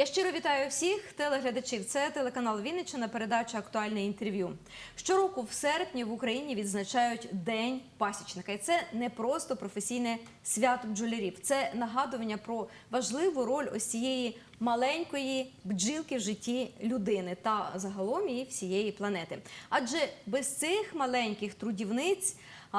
Я щиро вітаю всіх телеглядачів. Це телеканал Вінниччина, передача Актуальне інтерв'ю. Щороку в серпні в Україні відзначають День пасічника. І це не просто професійне свято бджолярів. Це нагадування про важливу роль ось цієї маленької бджілки в житті людини та загалом і всієї планети. Адже без цих маленьких трудівниць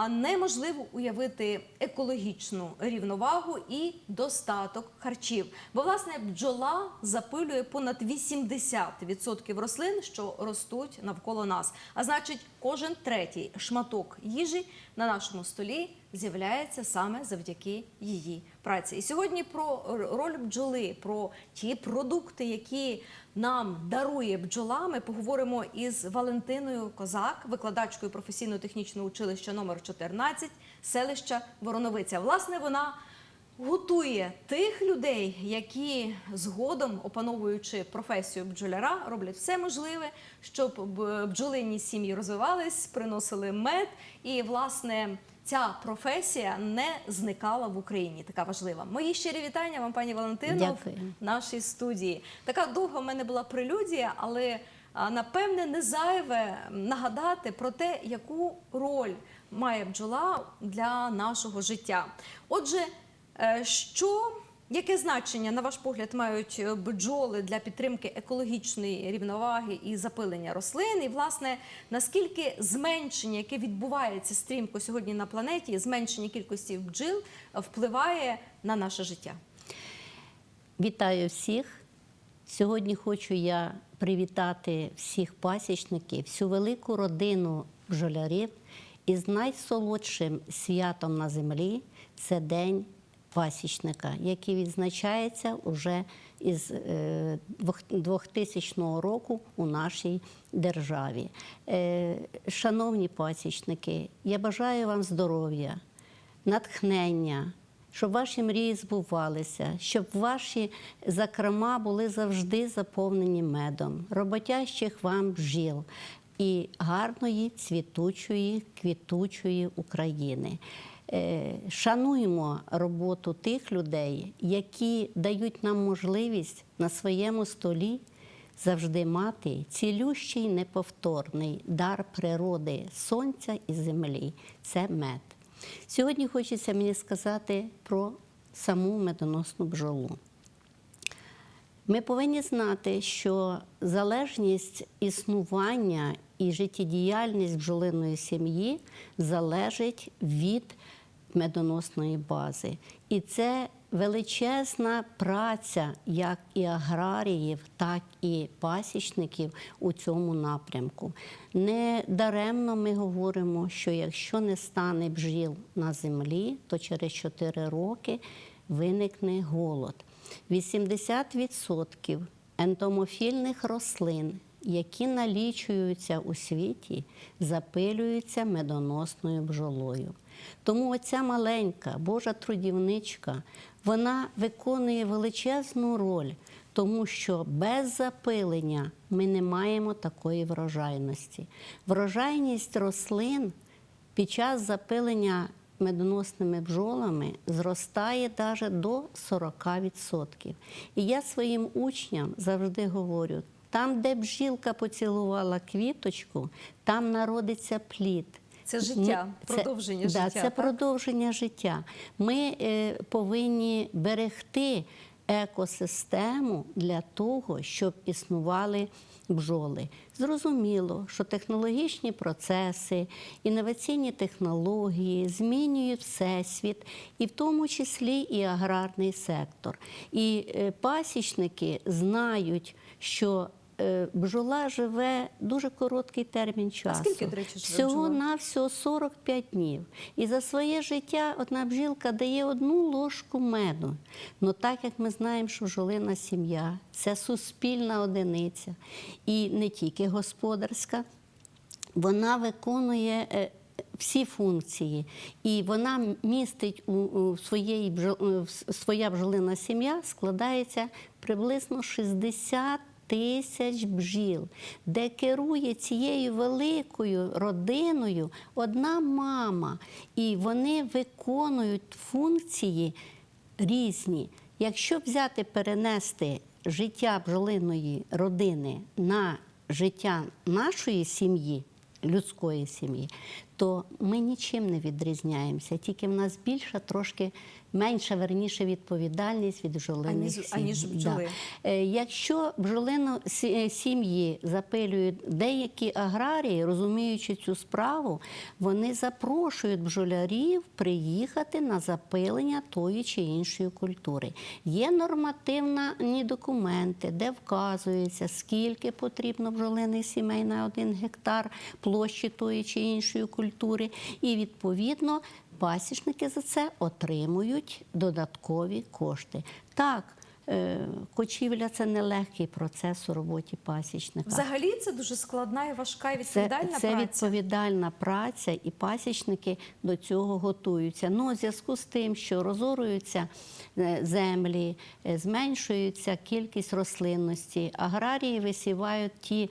неможливо уявити екологічну рівновагу і достаток харчів. Бо власне бджола запилює понад 80% рослин, що ростуть навколо нас. А значить, кожен третій шматок їжі на нашому столі з'являється саме завдяки її праці. І сьогодні про роль бджоли, про ті продукти, які нам дарує бджола. Ми поговоримо із Валентиною Козак, викладачкою професійно-технічного училища номер 14 селища Вороновиця. Власне, вона готує тих людей, які згодом, опановуючи професію бджоляра, роблять все можливе, щоб бджолині сім'ї розвивались, приносили мед. І, власне, ця професія не зникала в Україні. Така важлива. Мої щирі вітання вам, пані Валентино, Дякую. в нашій студії. Така довга в мене була прелюдія, але напевне не зайве нагадати про те, яку роль має бджола для нашого життя. Отже, що. Яке значення, на ваш погляд, мають е, бджоли для підтримки екологічної рівноваги і запилення рослин? І, власне, наскільки зменшення, яке відбувається стрімко сьогодні на планеті, зменшення кількості бджіл е, впливає на наше життя? Вітаю всіх. Сьогодні хочу я привітати всіх пасічників, всю велику родину бджолярів із найсолодшим святом на землі це День пасічника, який відзначається уже із е, 2000 року у нашій державі. Е, Шановні пасічники, я бажаю вам здоров'я, натхнення, щоб ваші мрії збувалися, щоб ваші закрома були завжди заповнені медом, роботящих вам бжіл і гарної, цвітучої, квітучої України. Е, Шануємо роботу тих людей, які дають нам можливість на своєму столі завжди мати цілющий неповторний дар природи, сонця і землі це мед. Сьогодні хочеться мені сказати про саму медоносну бджолу. Ми повинні знати, що залежність існування і життєдіяльність бджолиної сім'ї залежить від медоносної бази. І це величезна праця як і аграріїв, так і пасічників у цьому напрямку. Не даремно ми говоримо, що якщо не стане бджіл на землі, то через 4 роки виникне голод. 80% ентомофільних рослин, які налічуються у світі, запилюються медоносною бджолою. Тому оця маленька Божа трудівничка, вона виконує величезну роль, тому що без запилення ми не маємо такої врожайності. Врожайність рослин під час запилення медоносними бджолами зростає навіть до 40%. І я своїм учням завжди говорю: там, де бджілка поцілувала квіточку, там народиться плід. Це життя, Ми- продовження да, життя, Це так? продовження життя. Ми е, повинні берегти екосистему для того, щоб існували бджоли. Зрозуміло, що технологічні процеси, інноваційні технології змінюють всесвіт, і в тому числі і аграрний сектор. І е, пасічники знають, що е, бджола живе дуже короткий термін часу. скільки, до речі, живе Всього на всього 45 днів. І за своє життя одна бджілка дає одну ложку меду. Ну так як ми знаємо, що бджолина сім'я це суспільна одиниця і не тільки господарська, вона виконує. е, Всі функції, і вона містить у, у своєї е, своя бджолина сім'я складається приблизно 60 тисяч бджіл, де керує цією великою родиною одна мама, і вони виконують функції різні. Якщо взяти перенести життя бджолиної родини на життя нашої сім'ї, людської сім'ї, то ми нічим не відрізняємося. Тільки в нас більша, трошки менша, верніше відповідальність від бджолиних Аніж- сім'ї. аніж бджоли. Е, Якщо бджолино сі- е, сім'ї запилюють деякі аграрії, розуміючи цю справу, вони запрошують бджолярів приїхати на запилення тої чи іншої культури. Є нормативні документи, де вказується, скільки потрібно бджолиних сімей на один гектар площі тої чи іншої культури, і відповідно пасічники за це отримують додаткові кошти. Так. Е, Кочівля це нелегкий процес у роботі пасічника. Взагалі це дуже складна і важка і Це, відповідальна це праця. відповідальна праця, і пасічники до цього готуються. Ну, у зв'язку з тим, що розоруються е, землі, е, зменшується кількість рослинності, аграрії висівають ті.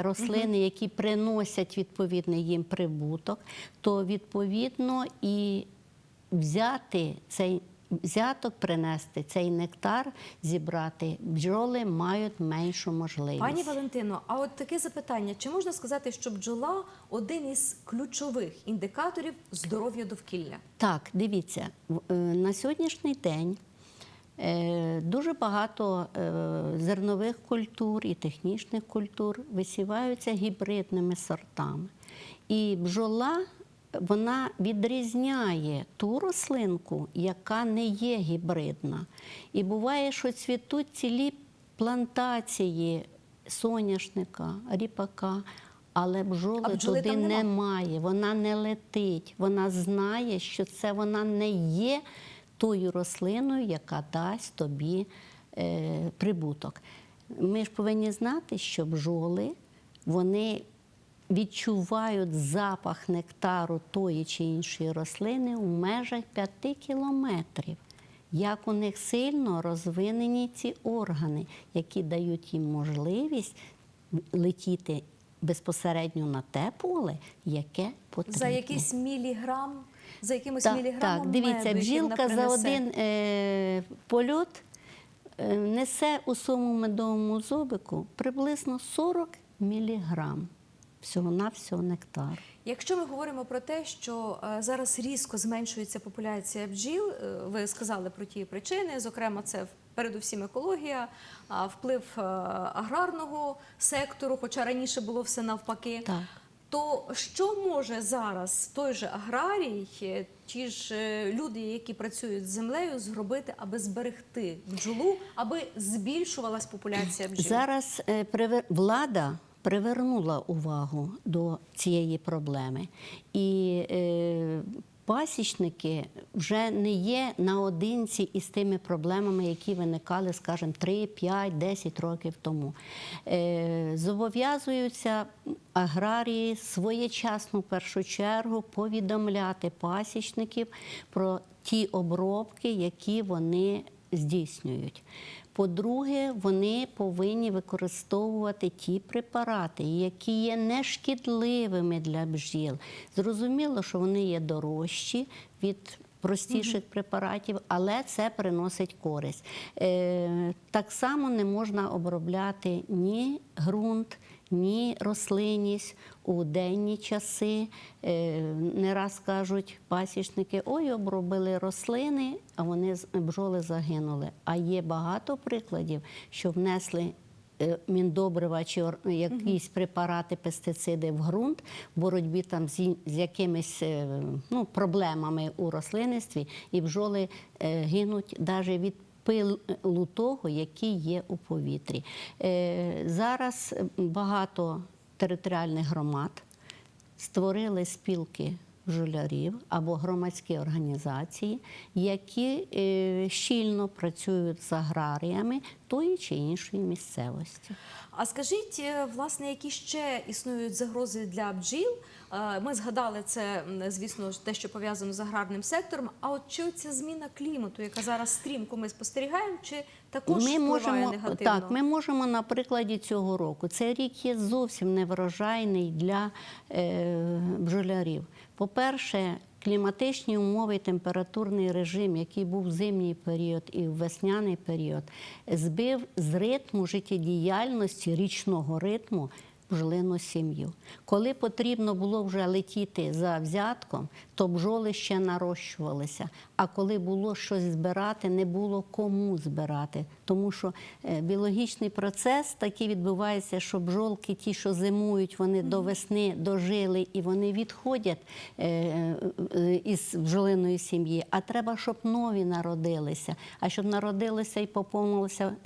Рослини, які приносять відповідний їм прибуток, то відповідно і взяти цей взяток, принести цей нектар, зібрати бджоли мають меншу можливість. Пані Валентино, а от таке запитання: чи можна сказати, що бджола один із ключових індикаторів здоров'я довкілля? Так, дивіться, е, на сьогоднішній день е, дуже багато е, зернових культур і технічних культур висіваються гібридними сортами. І бджола вона відрізняє ту рослинку, яка не є гібридна. І буває, що цвітуть цілі плантації соняшника, ріпака. Але бджоли, бджоли туди нема? немає, вона не летить. Вона знає, що це вона не є тою рослиною, яка дасть тобі е, прибуток. Ми ж повинні знати, що бджоли вони відчувають запах нектару тої чи іншої рослини у межах 5 кілометрів. Як у них сильно розвинені ці органи, які дають їм можливість летіти безпосередньо на те поле, яке потрібно. За якийсь міліграм, за якимось Так, міліграмом так, дивіться, меду, бджілка за один е, польот е, несе у своєму медовому зобику приблизно 40 міліграм всього-навсього нектару. Якщо ми говоримо про те, що е, зараз різко зменшується популяція бджіл, е, ви сказали про ті причини, зокрема, це передусім екологія, вплив е, аграрного сектору, хоча раніше було все навпаки. Так. То що може зараз той же аграрій, ті ж люди, які працюють з землею, зробити, аби зберегти бджолу, аби збільшувалась популяція бджіл? Зараз влада привернула увагу до цієї проблеми. І е, пасічники вже не є наодинці із тими проблемами, які виникали, скажімо, 3, 5, 10 років тому. Е, зобов'язуються аграрії своєчасно в першу чергу повідомляти пасічників про ті обробки, які вони здійснюють. По-друге, вони повинні використовувати ті препарати, які є нешкідливими для бджіл. Зрозуміло, що вони є дорожчі від простіших препаратів, але це приносить користь. Е, так само не можна обробляти ні ґрунт, ні рослинність у денні часи. Е, Не раз кажуть пасічники, ой, обробили рослини, а вони бджоли загинули. А є багато прикладів, що внесли. е, Міндобрива чи якісь препарати, пестициди в ґрунт, в боротьбі там з, якимись е, ну, проблемами у рослинництві, і бджоли е, гинуть навіть від пилу того, який є у повітрі. Е, Зараз багато територіальних громад створили спілки бджолярів або громадські організації, які е, щільно працюють з аграріями тої чи іншої місцевості. А скажіть, е, власне, які ще існують загрози для бджіл? Е, Ми згадали це, звісно, те, що пов'язано з аграрним сектором. А от чи ця зміна клімату, яка зараз стрімко ми спостерігаємо, чи також ми можемо, негативно? так, ми можемо на прикладі цього року. Цей рік є зовсім неврожайний для е, бджолярів. По-перше, кліматичні умови температурний режим, який був в зимній період і в весняний період, збив з ритму життєдіяльності, річного ритму бджолину сім'ю. Коли потрібно було вже летіти за взятком, то бджоли ще нарощувалися. А коли було щось збирати, не було кому збирати. Тому що е, біологічний процес такий відбувається, що бджолки, ті, що зимують, вони до весни дожили і вони відходять е, е, із бджолиної сім'ї. А треба, щоб нові народилися. А щоб народилися і поповнилася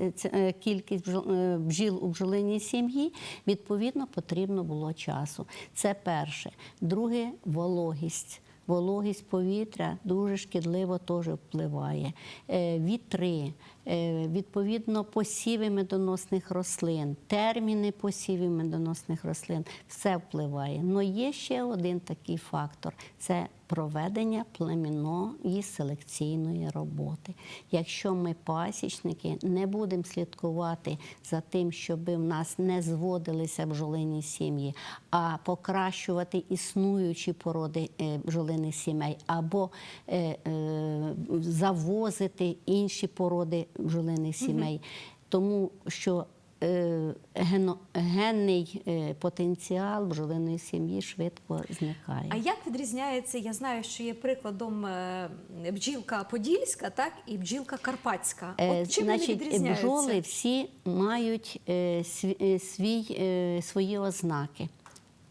кількість бджіл у бджолиній сім'ї, відповідно потрібно було часу. Це перше. Друге вологість. Вологість повітря дуже шкідливо теж впливає. Е, Вітри, відповідно, посіви медоносних рослин, терміни посівів медоносних рослин все впливає. Але є ще один такий фактор це проведення племінної селекційної роботи. Якщо ми пасічники не будемо слідкувати за тим, щоб в нас не зводилися бджолині сім'ї, а покращувати існуючі породи е, бджолиних сімей, або е, е, завозити інші породи бджолиних сімей, тому що е, гено- генний е, потенціал бджолиної сім'ї швидко зникає. А як відрізняється? Я знаю, що є прикладом е, бджілка подільська, так і бджілка карпатська. От чим вони Значить, відрізняються? бджоли всі мають сві- свій, свої ознаки,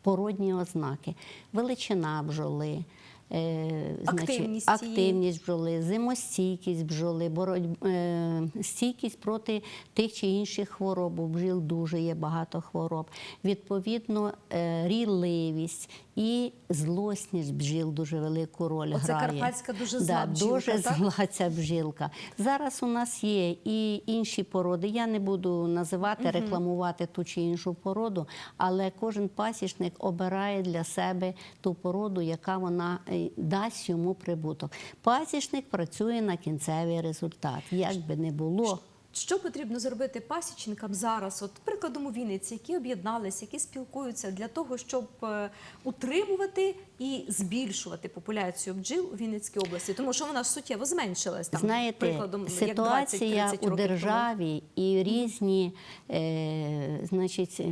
породні ознаки, величина бджоли. Е, Активність значить, активність бджоли, зимостійкість бджоли, боротьб, е, стійкість проти тих чи інших хвороб. У бджіл дуже є багато хвороб. Відповідно, е, ріливість і злосність бджіл дуже велику роль Оце грає. карпатська дуже зла да, бджілка, дуже так? зла ця бджілка. Зараз у нас є і інші породи. Я не буду називати, рекламувати ту чи іншу породу, але кожен пасічник обирає для себе ту породу, яка вона е, дасть йому прибуток. Пасічник працює на кінцевий результат. Як би не було. Що потрібно зробити пасічникам зараз, от прикладом у Вінниці, які об'єдналися, які спілкуються для того, щоб е, утримувати і збільшувати популяцію бджіл у Вінницькій області, тому що вона ж суттєво зменшилась там. Знаєте, прикладом, як 20-30 у років тому. державі і різні, е, значить, е,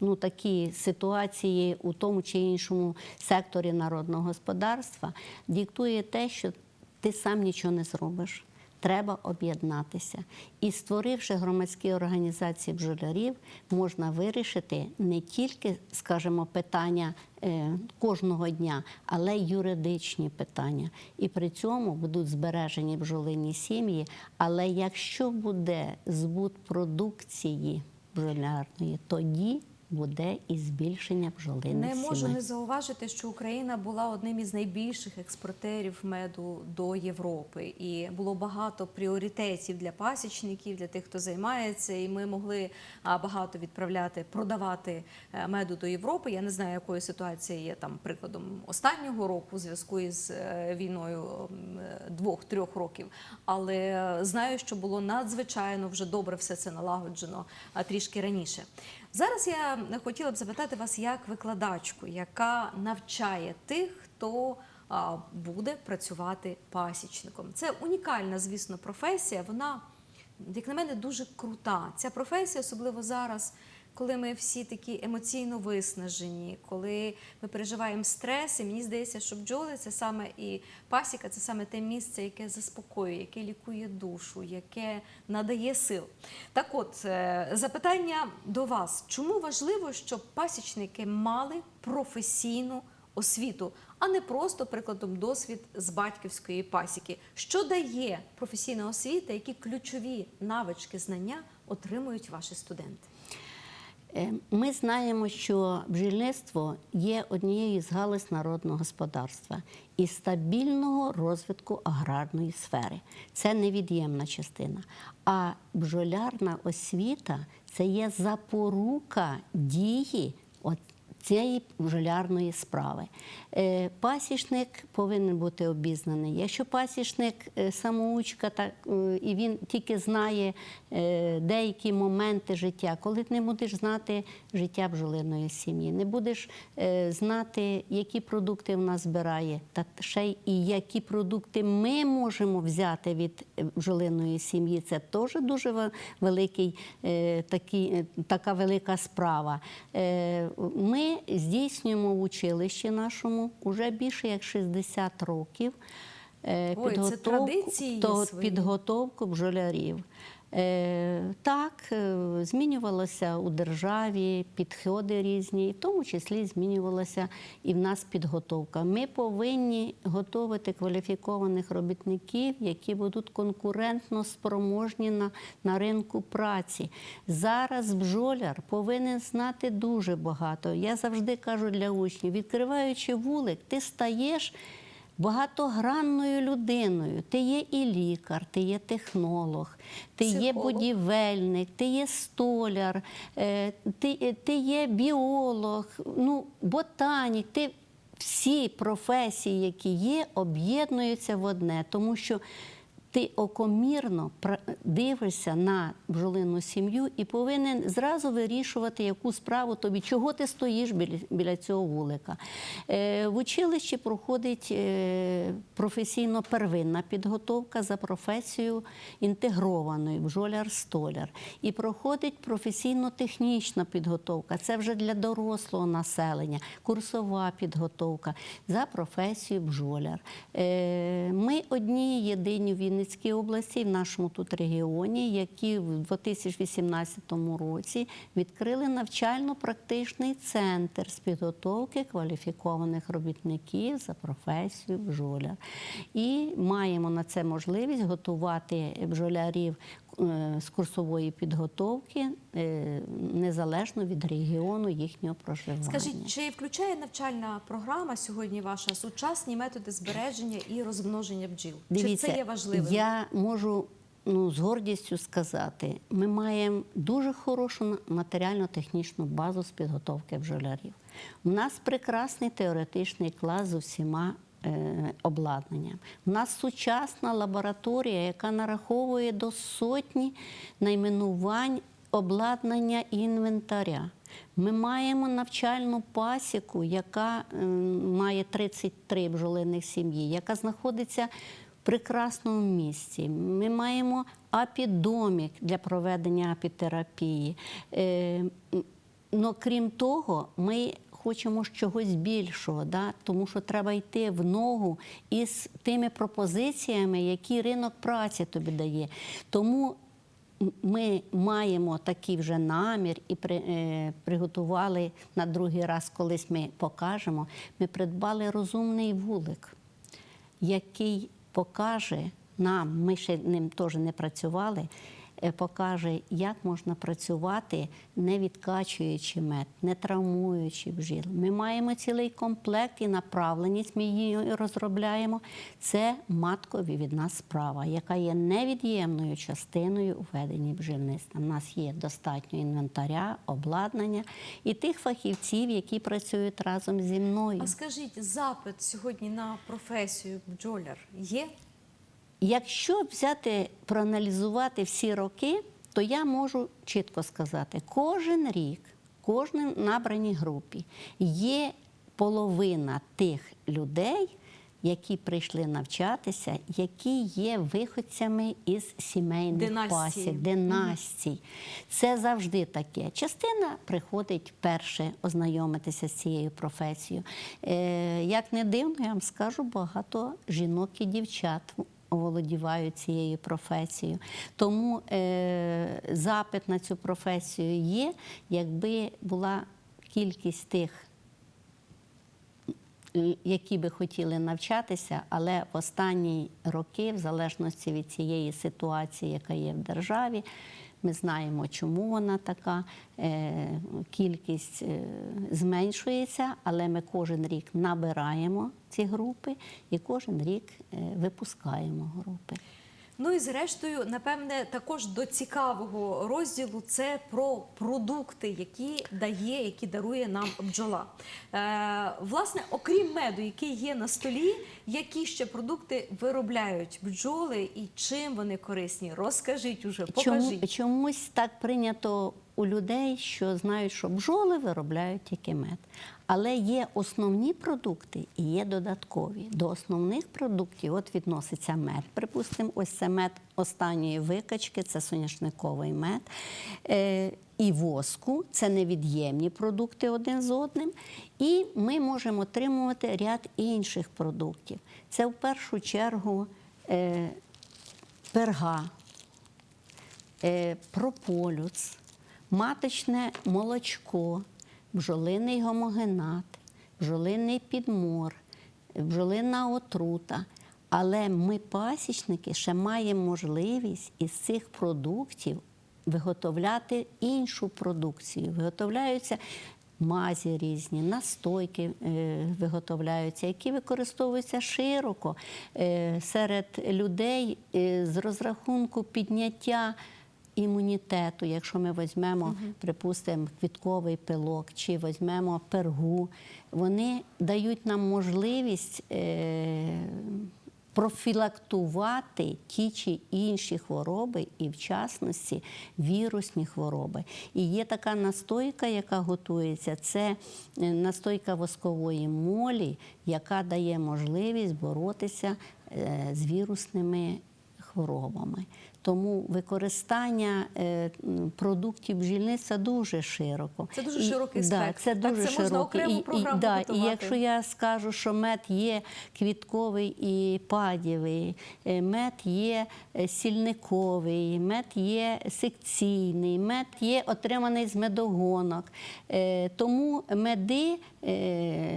ну, такі ситуації у тому чи іншому секторі народного господарства диктує те, що ти сам нічого не зробиш. Треба об'єднатися. І створивши громадські організації бджолярів, можна вирішити не тільки, скажімо, питання е, кожного дня, але й юридичні питання. І при цьому будуть збережені бджолині сім'ї. Але якщо буде збут продукції бджолярної, тоді буде і збільшення бджолиних Не можу сімей. не зауважити, що Україна була одним із найбільших експортерів меду до Європи, і було багато пріоритетів для пасічників, для тих, хто займається. І ми могли багато відправляти, продавати е, меду до Європи. Я не знаю, якою ситуація є там прикладом останнього року у зв'язку із е, війною е, двох-трьох років. Але знаю, що було надзвичайно вже добре все це налагоджено трішки раніше. Зараз я хотіла б запитати вас як викладачку, яка навчає тих, хто буде працювати пасічником. Це унікальна, звісно, професія. Вона, як на мене, дуже крута. Ця професія, особливо зараз, коли ми всі такі емоційно виснажені, коли ми переживаємо стрес, і мені здається, що бджоли це саме і пасіка, це саме те місце, яке заспокоює, яке лікує душу, яке надає сил. Так от, е, запитання до вас: чому важливо, щоб пасічники мали професійну освіту, а не просто прикладом досвід з батьківської пасіки? Що дає професійна освіта, які ключові навички, знання отримують ваші студенти? Е, Ми знаємо, що бджільництво є однією з галузь народного господарства і стабільного розвитку аграрної сфери. Це невід'ємна частина. А бджолярна освіта це є запорука дії цієї бджолярної справи. Е, Пасічник повинен бути обізнаний. Якщо пасічник е, самоучка, так, е, і він тільки знає деякі моменти життя, коли ти не будеш знати життя бджолиної сім'ї, не будеш знати, які продукти вона збирає, та ще й і які продукти ми можемо взяти від бджолиної сім'ї, це теж дуже великий, е, така велика справа. Е, Ми здійснюємо в училищі нашому вже більше як 60 років. Ой, підготовку, це то- підготовку бджолярів. Е, так, е, змінювалося у державі підходи різні, в тому числі змінювалася і в нас підготовка. Ми повинні готувати кваліфікованих робітників, які будуть конкурентно спроможні на, на ринку праці. Зараз бджоляр повинен знати дуже багато. Я завжди кажу для учнів: відкриваючи вулик, ти стаєш багатогранною людиною. Ти є і лікар, ти є технолог, ти є будівельник, ти є столяр, е, ти, е, ти є біолог, ну, ботанік. Ти всі професії, які є, об'єднуються в одне, тому що ти окомірно дивишся на бджолину сім'ю і повинен зразу вирішувати, яку справу тобі, чого ти стоїш біля, цього вулика. Е, в училищі проходить е, професійно первинна підготовка за професією інтегрованої бджоляр-столяр. І проходить професійно-технічна підготовка. Це вже для дорослого населення, курсова підготовка за професією бджоляр. Е, Ми одні єдині в Вінницькій області, в нашому тут регіоні, які в 2018 році відкрили навчально-практичний центр з підготовки кваліфікованих робітників за професією бджоля. І маємо на це можливість готувати бджолярів з курсової підготовки е, незалежно від регіону їхнього проживання. Скажіть, чи включає навчальна програма сьогодні ваша сучасні методи збереження і розмноження бджіл? чи це є важливим? Я можу ну, з гордістю сказати, ми маємо дуже хорошу матеріально-технічну базу з підготовки бджолярів. У нас прекрасний теоретичний клас з усіма. Е, Обладнанням. У нас сучасна лабораторія, яка нараховує до сотні найменувань обладнання і інвентаря. Ми маємо навчальну пасіку, яка е, має 33 бджолиних сім'ї, яка знаходиться в прекрасному місці. Ми маємо апідомік для проведення апітерапії. Но крім того, ми хочемо чогось більшого, да? тому що треба йти в ногу із тими пропозиціями, які ринок праці тобі дає. Тому ми маємо такий вже намір і при, е, приготували на другий раз, колись ми покажемо. Ми придбали розумний вулик, який покаже нам, ми ще ним теж не працювали. Е, Покаже, як можна працювати, не відкачуючи мед, не травмуючи бджіл. Ми маємо цілий комплект і направленість. Ми її розробляємо. Це маткові від нас справа, яка є невід'ємною частиною у веденні бджільництва. У нас є достатньо інвентаря, обладнання і тих фахівців, які працюють разом зі мною. А скажіть, запит сьогодні на професію бджоляр є? Якщо взяти, проаналізувати всі роки, то я можу чітко сказати, кожен рік, кожній набраній групі є половина тих людей, які прийшли навчатися, які є виходцями із сімейних Династії. пасік, династій. Це завжди таке. Частина приходить вперше ознайомитися з цією професією. Е, як не дивно, я вам скажу, багато жінок і дівчат оволодівають цією професією. Тому е, запит на цю професію є, якби була кількість тих які би хотіли навчатися, але в останні роки, в залежності від цієї ситуації, яка є в державі, ми знаємо, чому вона така. е, Кількість е, зменшується, але ми кожен рік набираємо ці групи і кожен рік е, випускаємо групи. Ну і зрештою, напевне, також до цікавого розділу це про продукти, які дає, які дарує нам бджола. Е, власне, окрім меду, який є на столі, які ще продукти виробляють бджоли і чим вони корисні? Розкажіть уже, Чому, чомусь так прийнято у людей, що знають, що бджоли виробляють тільки мед. Але є основні продукти і є додаткові. До основних продуктів от відноситься мед. Припустимо, ось це мед останньої викачки, це соняшниковий мед. Е, і воску це невід'ємні продукти один з одним. І ми можемо отримувати ряд інших продуктів. Це в першу чергу е, перга, е, прополюс, маточне молочко, бджолиний гомогенат, бджолиний підмор, бджолина отрута. Але ми, пасічники, ще маємо можливість із цих продуктів виготовляти іншу продукцію. Виготовляються мазі різні, настойки е, виготовляються, які використовуються широко е, серед людей е, з розрахунку підняття імунітету. Якщо ми візьмемо, припустимо, квітковий пилок чи візьмемо пергу, вони дають нам можливість. Е, профілактувати ті чи інші хвороби, і в частності вірусні хвороби. І є така настойка, яка готується, це е, настойка воскової молі, яка дає можливість боротися е, з вірусними хворобами. Тому використання е, продуктів бджільництва дуже широко. Це дуже І- широкий да, спектр. Це Так, дуже це можна широкий. окрему І- і, програму да, і якщо я скажу, що мед є квітковий і падєвий, е, мед є е, сільниковий, мед є секційний, мед є отриманий з медогонок. Тому меди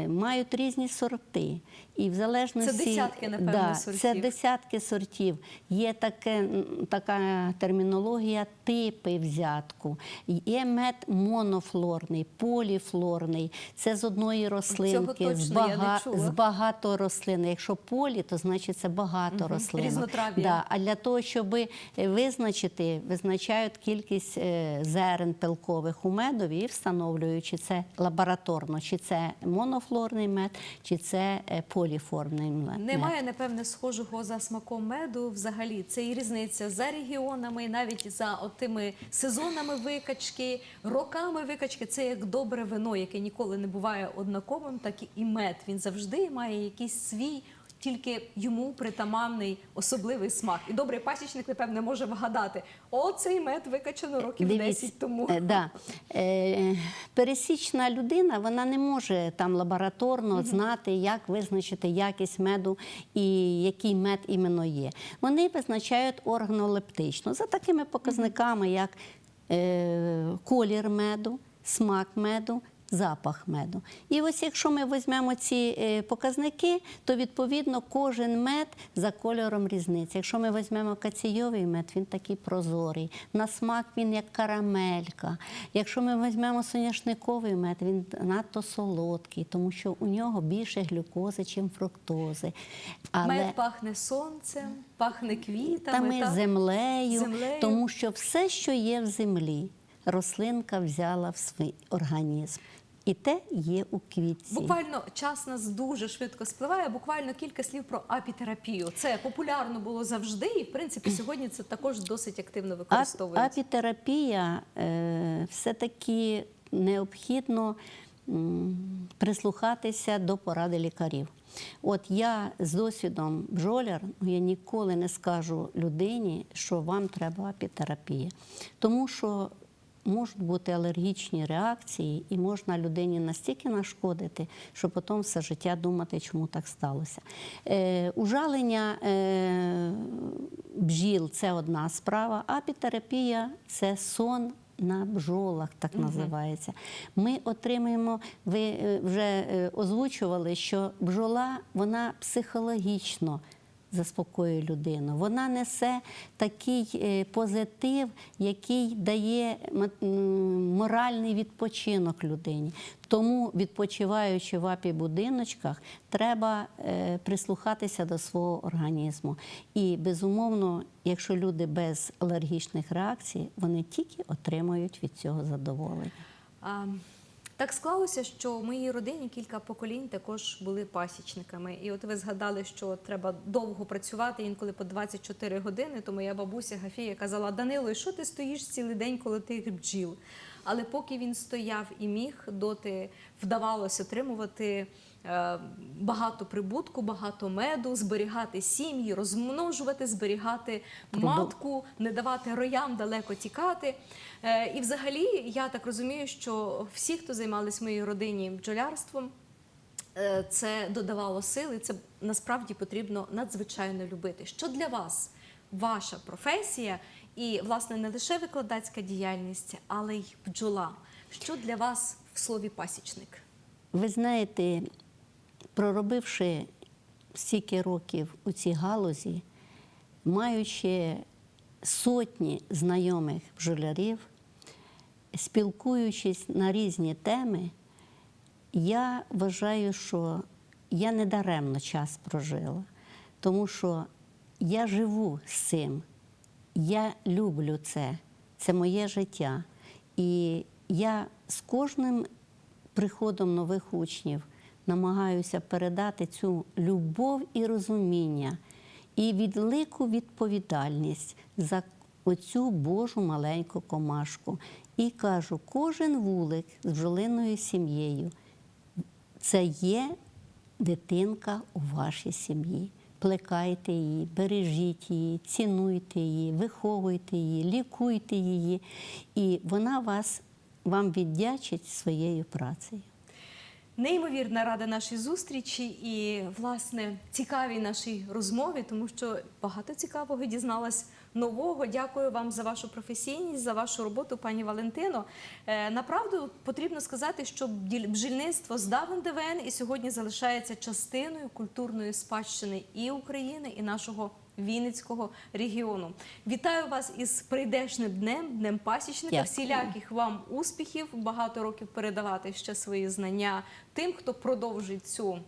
мають різні сорти. І в залежності Це десятки, напевно, да, сортів. Це десятки сортів. Є таке, така термінологія типи взятку. Є мед монофлорний, поліфлорний. Це з одної рослинки, з, точно не з багато рослин. Якщо полі, то значить це багато рослин. Да. А для того, щоб визначити, визначають кількість е, зерен пилкових у медові і встановлюють, чи це лабораторно, чи це монофлорний мед, чи це е, поліформний мед. Немає, напевне, схожого за смаком меду взагалі. Це і різниця за регіонами, навіть за тими сезонами викачки, роками викачки. Це як добре вино, яке ніколи не буває однаковим, так і мед. Він завжди має якийсь свій. Тільки йому притаманний особливий смак. І добрий пасічник, напевне, може вгадати. Оцей мед викачано років 10 тому. Е, да. е, пересічна людина вона не може там лабораторно знати, як визначити якість меду і який мед іменно є. Вони визначають органолептично за такими показниками, як е, колір меду, смак меду. Запах меду. І ось якщо ми візьмемо ці е, показники, то відповідно кожен мед за кольором різниця. Якщо ми візьмемо каційовий мед, він такий прозорий. На смак він як карамелька. Якщо ми візьмемо соняшниковий мед, він надто солодкий, тому що у нього більше глюкози, чим фруктози. Але Мед пахне сонцем, пахне квітами. там і землею, Землею. тому що все, що є в землі, рослинка взяла в свій організм. І те є у квітці. Буквально час нас дуже швидко спливає. Буквально кілька слів про апітерапію. Це популярно було завжди, і в принципі сьогодні це також досить активно використовується. Апітерапія е, все-таки необхідно прислухатися до поради лікарів. От я з досвідом бджоляр, я ніколи не скажу людині, що вам треба апітерапія. Тому що можуть бути алергічні реакції, і можна людині настільки нашкодити, що потім все життя думати, чому так сталося. Е, ужалення е, бджіл це одна справа, апітерапія це сон. На бджолах так називається. Ми отримуємо, ви е, вже е, озвучували, що бджола вона психологічно заспокоює людину. Вона несе такий е, позитив, який дає моральний відпочинок людині. Тому, відпочиваючи в апі-будиночках, треба е, прислухатися до свого організму. І, безумовно, якщо люди без алергічних реакцій, вони тільки отримують від цього задоволення. Так склалося, що в моїй родині кілька поколінь також були пасічниками. І от ви згадали, що треба довго працювати, інколи по 24 години. То моя бабуся Гафія казала: Данило, і що ти стоїш цілий день коли ти бджіл? Але поки він стояв і міг, доти вдавалося отримувати багато прибутку, багато меду, зберігати сім'ї, розмножувати, зберігати матку, не давати роям далеко тікати. Е, І взагалі, я так розумію, що всі, хто займались в моїй родині бджолярством, е, це додавало сили. Це насправді потрібно надзвичайно любити. Що для вас ваша професія і, власне, не лише викладацька діяльність, але й бджола. Що для вас в слові пасічник? Ви знаєте, проробивши стільки років у цій галузі, маючи сотні знайомих бджолярів, спілкуючись на різні теми, я вважаю, що я не даремно час прожила, тому що я живу з цим, я люблю це, це моє життя. І я з кожним приходом нових учнів намагаюся передати цю любов і розуміння, і велику відповідальність за оцю Божу маленьку комашку. І кажу, кожен вулик з бджолиною сім'єю це є дитинка у вашій сім'ї. Плекайте її, бережіть її, цінуйте її, виховуйте її, лікуйте її, і вона вас вам віддячить своєю працею. Неймовірна рада нашій зустрічі і, власне, цікавій нашій розмові, тому що багато цікавого дізналась нового. Дякую вам за вашу професійність, за вашу роботу, пані Валентино. Е, Направду потрібно сказати, що бджільництво з давен ДВН і сьогодні залишається частиною культурної спадщини і України, і нашого. Вінницького регіону. Вітаю вас із прийдешним днем, днем пасічника. Дякую. Всіляких вам успіхів, багато років передавати ще свої знання тим, хто продовжить цю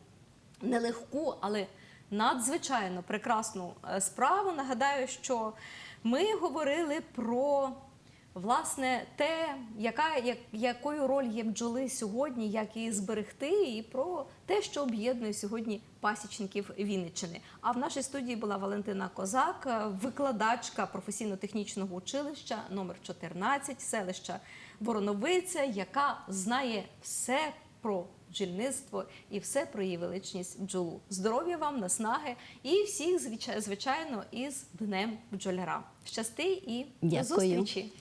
нелегку, але надзвичайно прекрасну е, справу. Нагадаю, що ми говорили про. Власне, те, яка, як, якою роль є бджоли сьогодні, як її зберегти, і про те, що об'єднує сьогодні пасічників Вінниччини. А в нашій студії була Валентина Козак, викладачка професійно-технічного училища номер 14 селища Вороновиця, яка знає все про бджільництво і все про її величність бджолу. Здоров'я вам, наснаги і всіх, звичай- звичайно, із днем бджоляра. Щасти і до зустрічі!